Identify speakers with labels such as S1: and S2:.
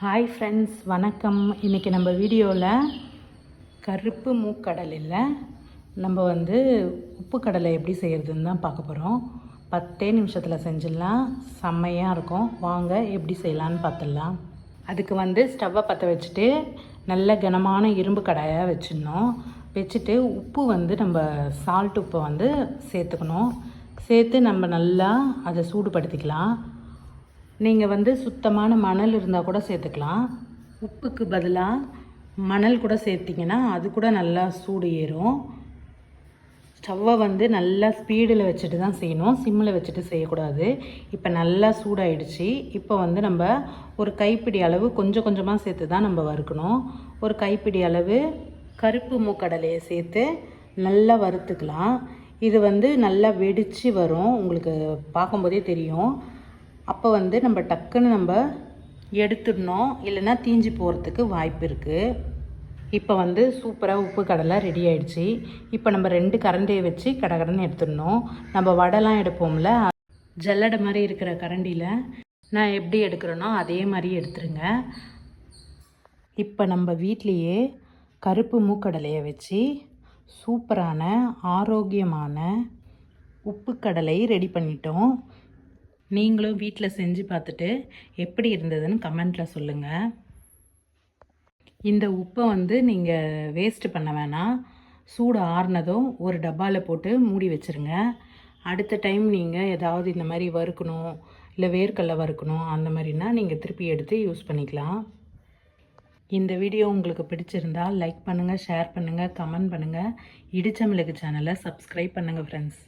S1: Hi friends வணக்கம். இன்றைக்கி நம்ம வீடியோவில் கருப்பு மூக்கடலையில் நம்ம வந்து உப்பு கடலை எப்படி செய்கிறதுன்னு தான் பார்க்க போகிறோம் பத்தே நிமிஷத்தில் செஞ்சிடலாம். செம்மையாக இருக்கும். வாங்க எப்படி செய்யலான்னு பார்த்துடலாம். அதுக்கு வந்து ஸ்டவ்வை பற்ற வச்சுட்டு நல்ல கனமான இரும்பு கடாயாக வச்சிடணும். வச்சுட்டு உப்பு வந்து நம்ம சால்ட் உப்பை வந்து சேர்த்துக்கணும். சேர்த்து நம்ம நல்லா அதை சூடுபடுத்திக்கலாம். நீங்கள் வந்து சுத்தமான மணல் இருந்தால் கூட சேர்த்துக்கலாம். உப்புக்கு பதிலாக மணல் கூட சேர்த்திங்கன்னா அது கூட நல்லா சூடு ஏறும். ஸ்டவ்வை வந்து நல்லா ஸ்பீடில் வச்சுட்டு தான் செய்யணும். சிம்மில் வச்சுட்டு செய்யக்கூடாது. இப்போ நல்லா சூடாயிடுச்சு. இப்போ வந்து நம்ம ஒரு கைப்பிடி அளவு கொஞ்சம் கொஞ்சமாக சேர்த்து தான் நம்ம வறுக்கணும். ஒரு கைப்பிடி அளவு கருப்பு மூக்கடலையை சேர்த்து நல்லா வறுத்துக்கலாம். இது வந்து நல்லா வெடித்து வரும். உங்களுக்கு பார்க்கும்போதே தெரியும். அப்போ வந்து நம்ம டக்குன்னு நம்ம எடுத்துடணும். இல்லைன்னா தீஞ்சு போகிறதுக்கு வாய்ப்பு இருக்குது இப்போ வந்து சூப்பராக உப்பு கடலை ரெடி ஆயிடுச்சு. இப்போ நம்ம ரெண்டு கரண்டியை வச்சு கடகடன்னு எடுத்துடணும். நம்ம வடைலாம் எடுப்போம்ல ஜல்லடை மாதிரி இருக்கிற கரண்டியில். நான் எப்படி எடுக்கிறேனோ அதே மாதிரி எடுத்துருங்க. இப்போ நம்ம வீட்லேயே கருப்பு மூக்கடலையை வச்சு சூப்பரான ஆரோக்கியமான உப்பு கடலை ரெடி பண்ணிட்டோம். நீங்களும் வீட்டில் செஞ்சு பார்த்துட்டு எப்படி இருந்ததுன்னு கமெண்ட்டில் சொல்லுங்கள் இந்த உப்பை வந்து நீங்கள் வேஸ்ட்டு பண்ண வேணாம். சூடு ஆறுனதும் ஒரு டப்பாவில் போட்டு மூடி வச்சுருங்க. அடுத்த டைம் நீங்கள் ஏதாவது இந்த மாதிரி வறுக்கணும் இல்லை வேர்க்கடலை வறுக்கணும் அந்த மாதிரினா நீங்கள் திருப்பி எடுத்து யூஸ் பண்ணிக்கலாம். இந்த வீடியோ உங்களுக்கு பிடிச்சிருந்தால் லைக் பண்ணுங்கள் ஷேர் பண்ணுங்கள் கமெண்ட் பண்ணுங்கள் இடிச்ச மிளகு சேனலை சப்ஸ்கிரைப் பண்ணுங்கள் ஃப்ரெண்ட்ஸ்